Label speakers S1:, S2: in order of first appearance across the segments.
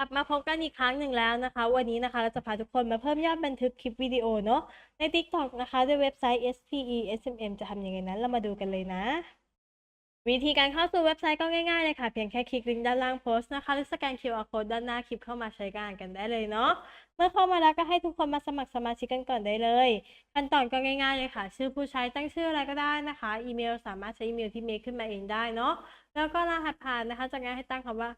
S1: ลับมาพบกันอีกครั้งหนึ่งแล้วนะคะ วันนี้นะคะเราจะพาทุกคนมาเพิ่มยอดบันทึกคลิปวิดีโอเนาะใน TikTok นะคะด้วยเว็บไซต์ SPE SMM จะทำยังไงนั้น เรามาดูกันเลยนะ วิธีการเข้าสู่เว็บไซต์ก็ง่ายๆเลยค่ะ เพียงแค่คลิกลิงก์ด้านล่างโพสต์นะคะ หรือสแกน QR code ด้านหน้าคลิปเข้ามาใช้งานกันได้เลยเนาะเมื่อเข้ามาแล้วก็ให้ทุกคนมาสมัครสมาชิกกันก่อนได้เลยขั้นตอนก็ง่ายๆเลยค่ะ ชื่อผู้ใช้ตั้งชื่ออะไรก็ได้นะคะ อีเมลสามารถใช้อีเมลที่เมคขึ้นมาเองได้เนาะแล้วก็รหัสผ่านนะคะจากนั้นให้ตั้งคำว่า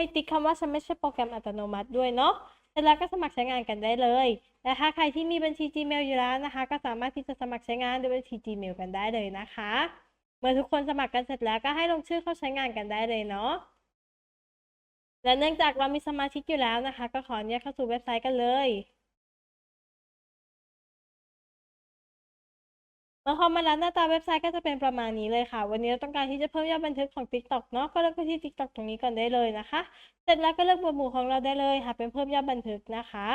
S1: ให้ติ๊กคำว่าฉันไม่ใช่โปรแกรมอัตโนมัติด้วยเนาะเสร็จแล้วก็สมัครใช้งานกันได้เลย และถ้าใครที่มีบัญชี Gmail อยู่แล้วนะคะ ก็สามารถที่จะสมัครใช้งานด้วยบัญชี Gmail กันได้เลยนะคะ เมื่อทุกคนสมัครกันเสร็จแล้วก็ให้ลงชื่อเข้าใช้งานกันได้เลยเนาะ และเนื่องจากเรามีสมาชิกอยู่แล้วนะคะ ก็ขออนุญาตเข้าสู่เว็บไซต์กันเลย เมื่อมาแล้วหน้าตาเว็บไซต์ก็จะเป็นประมาณนี้เลยค่ะ วันนี้เราต้องการที่จะเพิ่มยอดบันทึกของ TikTok เนาะก็เลือกไปที่ TikTok ตรงนี้ก่อนได้เลยนะคะ เสร็จแล้วก็เลือกหมวดหมู่ของเราได้เลยค่ะเป็นเพิ่มยอดบันทึกนะคะ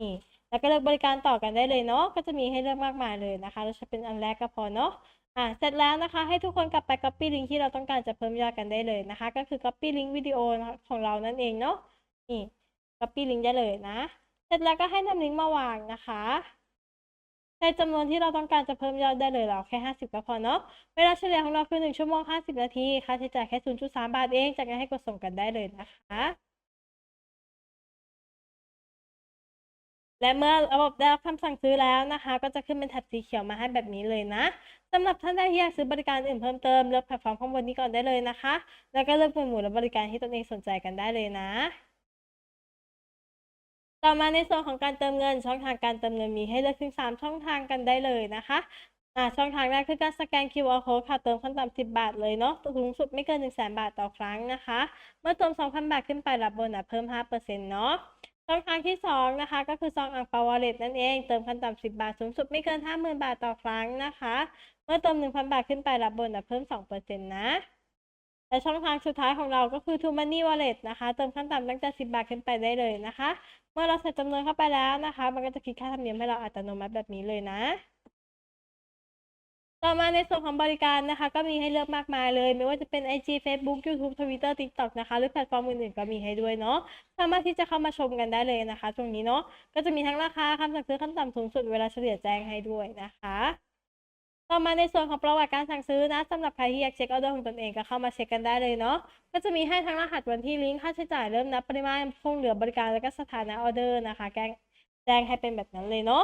S1: นี่แล้วก็เลือกบริการต่อกันได้เลยเนาะก็จะมีให้เลือกมากมายเลยนะคะ เราจะเป็นอันแรกก็พอเนาะอ่าเสร็จแล้วนะคะ ให้ทุกคนกลับไป copy ลิงก์ที่เราต้องการจะเพิ่มยอดกันได้เลยนะคะ ก็คือ copy ลิงก์วิดีโอของเรานั่นเองเนาะนี่ copy ลิงก์ได้เลยนะ เสร็จแล้วก็ให้นำลิงก์มาวางนะคะ ในจำนวนที่เราต้องการจะเพิ่มยอดได้เลยเราแค่ 50 ก็พอเนาะ เวลาเฉลี่ยของเราคือ 1 ชั่วโมง 50 นาที ค่าใช้จ่ายแค่ 0.3 บาทเอง จากนั้นให้กดส่งกันได้เลยนะคะ และเมื่อระบบได้รับคำสั่งซื้อแล้วนะคะ ก็จะขึ้นเป็นแถบสีเขียวมาให้แบบนี้เลยนะสำหรับท่านใดที่อยากซื้อบริการอื่นเพิ่มเติมเลือกแพลตฟอร์มข้างบนนี้ก่อนได้เลยนะคะ แล้วก็เลือกหมวดหมู่และบริการที่ตนเองสนใจกันได้เลยนะ ต่อมาในส่วนของการเติมเงิน ช่องทางการเติมเงินมีให้เลือกถึง 3 ช่องทางกันได้เลยนะคะอ่าช่องทางแรกคือการสแกน QR code ค่ะเติมขั้นต่ำ10 บาทเลยเนาะสูงสุดไม่เกิน 1 0 0 0 0 0บาทต่อครั้งนะคะ เมื่อเติม 2,000 บาทขึ้นไปรับโบนัสเพิ่ม 5%เนาะช่องทางที่ 2 นะคะ ก็คือซองอ่างเปาวอลเล็ตนั่นเอง เติมขั้นต่ำ10 บาท สูงสุดไม่เกิน 50,000 บาทต่อครั้งนะคะ เมื่อเติม 1,000 บาทขึ้นไปรับโบนัสเพิ่ม 2%นะ และช่องทางสุดท้ายของเราก็คือ True Money Wallet นะคะ เติมขั้นต่ำตั้งแต่ 10 บาทขึ้นไปได้เลยนะคะ เมื่อเราใส่จำนวนเข้าไปแล้วนะคะ มันก็จะคิดค่าธรรมเนียมให้เราอัตโนมัติแบบนี้เลยนะ ต่อมาในส่วนของบริการนะคะ ก็มีให้เลือกมากมายเลย ไม่ว่าจะเป็น IG Facebook YouTube Twitter TikTok นะคะ หรือแพลตฟอร์มอื่นๆก็มีให้ด้วยเนาะ สามารถที่จะเข้ามาชมกันได้เลยนะคะ ตรงนี้เนาะ ก็จะมีทั้งราคาคำสั่งซื้อขั้นต่ำสูงสุดเวลาเฉลี่ยแจ้งให้ด้วยนะคะ ต่อมาในส่วนของประวัติการสั่งซื้อนะสำหรับใครที่อยากเช็คออเดอร์ของตนเองก็เข้ามาเช็คกันได้เลยเนาะก็จะมีให้ทั้งรหัสวันที่ลิงก์ค่าใช้จ่ายเริ่มนับปริมาณคงเหลือบริการแล้วก็สถานะออเดอร์นะคะแจ้งแจ้งให้เป็นแบบนั้นเลยเนาะ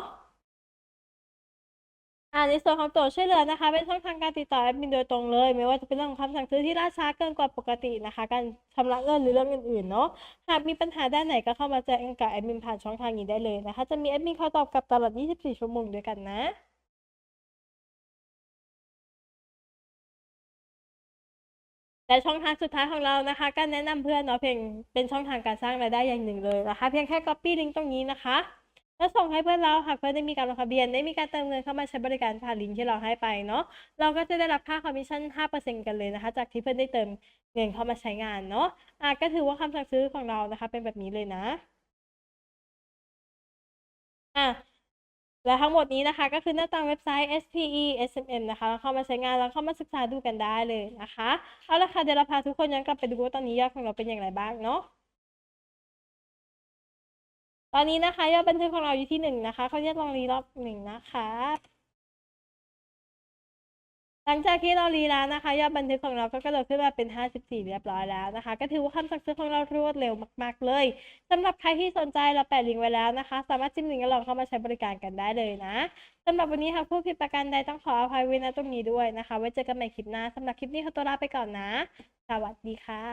S1: อ่าในส่วนของตัวช่วยเหลือนะคะ เป็นช่องทางการติดต่อแอดมินโดยตรงเลย ไม่ว่าจะเป็นเรื่องของคำสั่งซื้อที่ล่าช้าเกินกว่าปกตินะคะ การชำระเงินหรือเรื่องอื่นๆเนาะหากมีปัญหาด้านไหนก็เข้ามาแจ้งกับแอดมินผ่านช่องทางนี้ได้เลยนะคะ จะมีแอดมินคอยตอบกลับตลอด 24 ชั่วโมงด้วยกันนะ และช่องทางสุดท้ายของเรานะคะการแนะนำเพื่อนเนาะเพียงเป็นช่องทางการสร้างรายได้อย่างหนึ่งเลยนะคะ เพียงแค่ copy ลิงก์ตรงนี้นะคะแล้วส่งให้เพื่อนเราหากเพื่อนได้มีการลงทะเบียนได้มีการเติมเงินเข้ามาใช้บริการผ่านลิงก์ที่เราให้ไปเนาะเราก็จะได้รับค่าคอมมิชชั่น 5%กันเลยนะคะ จากที่เพื่อนได้เติมเงินเข้ามาใช้งานเนาะอะก็ถือว่าคำสั่งซื้อของเรานะคะ เป็นแบบนี้เลยนะอะ และทั้งหมดนี้นะคะ ก็คือหน้าตาเว็บไซต์ SPE SMM นะคะแล้วเข้ามาใช้งานแล้วเข้ามาศึกษาดูกันได้เลยนะคะ เอาละค่ะเดี๋ยวเราพาทุกคนย้อนกลับไปดูว่าตอนนี้ยอดของเราเป็นอย่างไรบ้างเนาะตอนนี้นะคะยอดบันทึกของเราอยู่ที่หนึ่งนะคะเขาเรียกลองรีรอบหนึ่งนะคะ หลังจากที่เรารีแล้วนะคะ ยอดบันทึกของเราก็กระโดดขึ้นมาเป็น 54 เรียบร้อยแล้วนะคะ ก็ถือว่าคำสั่งซื้อของเรารวดเร็วมาก ๆ เลยสำหรับใครที่สนใจเราแปะลิงก์ไว้แล้วนะคะ สามารถจิ้มลิงก์แล้วลองเข้ามาใช้บริการกันได้เลยนะสำหรับวันนี้ค่ะผู้ผิดประการใดต้องขออภัยไว้ณตรงนี้ด้วยนะคะ ไว้เจอกันใหม่คลิปหน้าสำหรับคลิปนี้ขอตัวลาไปก่อนนะ สวัสดีค่ะ